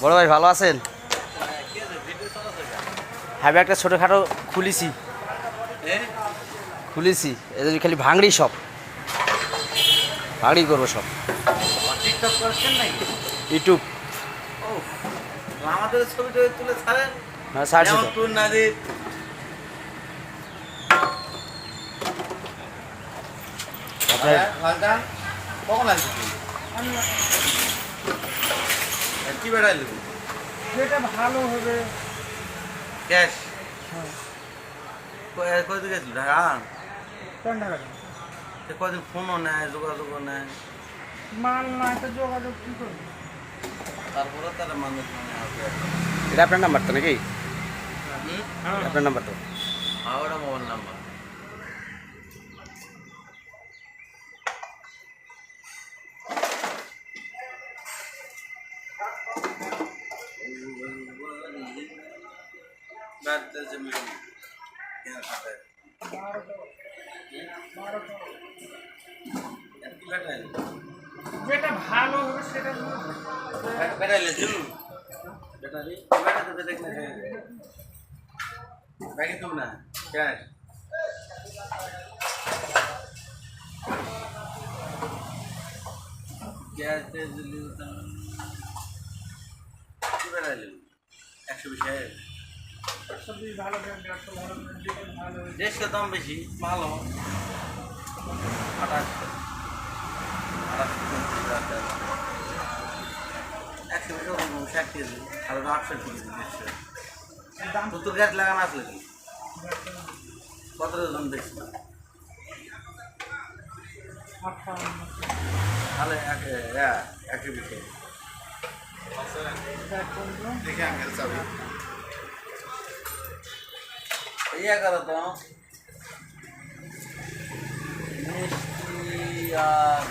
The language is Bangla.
বড় ভাই, ভালো আছেন? হ্যাঁ একটা ছোটোখাটো খুলেছি। খুলেছি এদের খালি ভাঙড়ি সব। ভাঙড়ি করব সব। ইউটিউব। আমাদের ছবি তুলে ছাড়েন হ্যাঁ ছাড়ছি কখন আসবি তুই আর কি বেড়াইলি যেটা ভালো হবে ক্যাশ কদিন গেছিল ঢাকা কোন টাকা সে কদিন ফোনও নেয় যোগাযোগও নেয় মাল না তো যোগাযোগ কি করবে তারপরে তারা মানুষ মানে আসবে এটা আপনার নাম্বার তো নাকি হুম আপনার নাম্বার তো হ্যাঁ ওটা মোবাইল নাম্বার যেটা ভালো হবে সেটা। বেটাইলে জুন বেটারি বেটাতে দেখ না ব্যাগে তুম না ক্যাশ একশো বিশ দেশটা দাম বেশি ভালো। আঠাশ আঠাশ একশো ষাট কেজি আর আটশো কেজি দেড়শো সত্তর লাগানো আসলে কি কত দাম দেখছি তাহলে এক হ্যাঁ একশো বিশ এক পনেরো দেখে আঙ্কেল চাবি। এই করো তো মিষ্টি আর